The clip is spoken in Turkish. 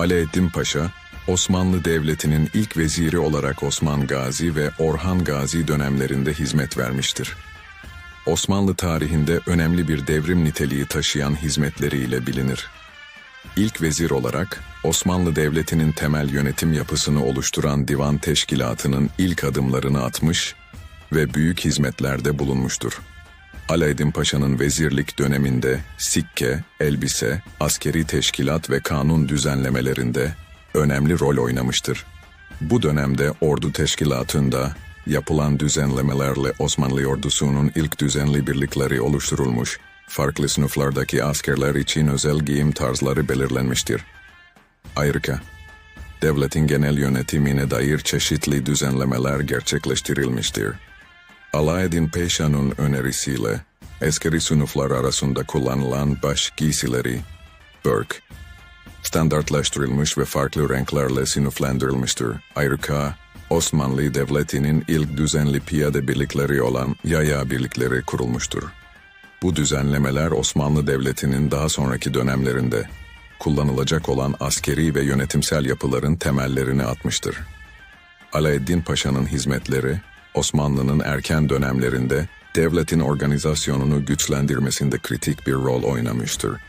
Alaaddin Paşa, Osmanlı Devleti'nin ilk veziri olarak Osman Gazi ve Orhan Gazi dönemlerinde hizmet vermiştir. Osmanlı tarihinde önemli bir devrim niteliği taşıyan hizmetleriyle bilinir. İlk vezir olarak Osmanlı Devleti'nin temel yönetim yapısını oluşturan divan teşkilatının ilk adımlarını atmış ve büyük hizmetlerde bulunmuştur. Alaeddin Paşa'nın vezirlik döneminde sikke, elbise, askeri teşkilat ve kanun düzenlemelerinde önemli rol oynamıştır. Bu dönemde ordu teşkilatında yapılan düzenlemelerle Osmanlı ordusunun ilk düzenli birlikleri oluşturulmuş, farklı sınıflardaki askerler için özel giyim tarzları belirlenmiştir. Ayrıca, devletin genel yönetimine dair çeşitli düzenlemeler gerçekleştirilmiştir. Alaeddin Paşa'nın önerisiyle askeri sınıflar arasında kullanılan baş giysileri, börk, standartlaştırılmış ve farklı renklerle sınıflandırılmıştır. Ayrıca Osmanlı Devleti'nin ilk düzenli piyade birlikleri olan yaya birlikleri kurulmuştur. Bu düzenlemeler Osmanlı Devleti'nin daha sonraki dönemlerinde kullanılacak olan askeri ve yönetimsel yapıların temellerini atmıştır. Alaeddin Paşa'nın hizmetleri, Osmanlı'nın erken dönemlerinde devletin organizasyonunu güçlendirmesinde kritik bir rol oynamıştır.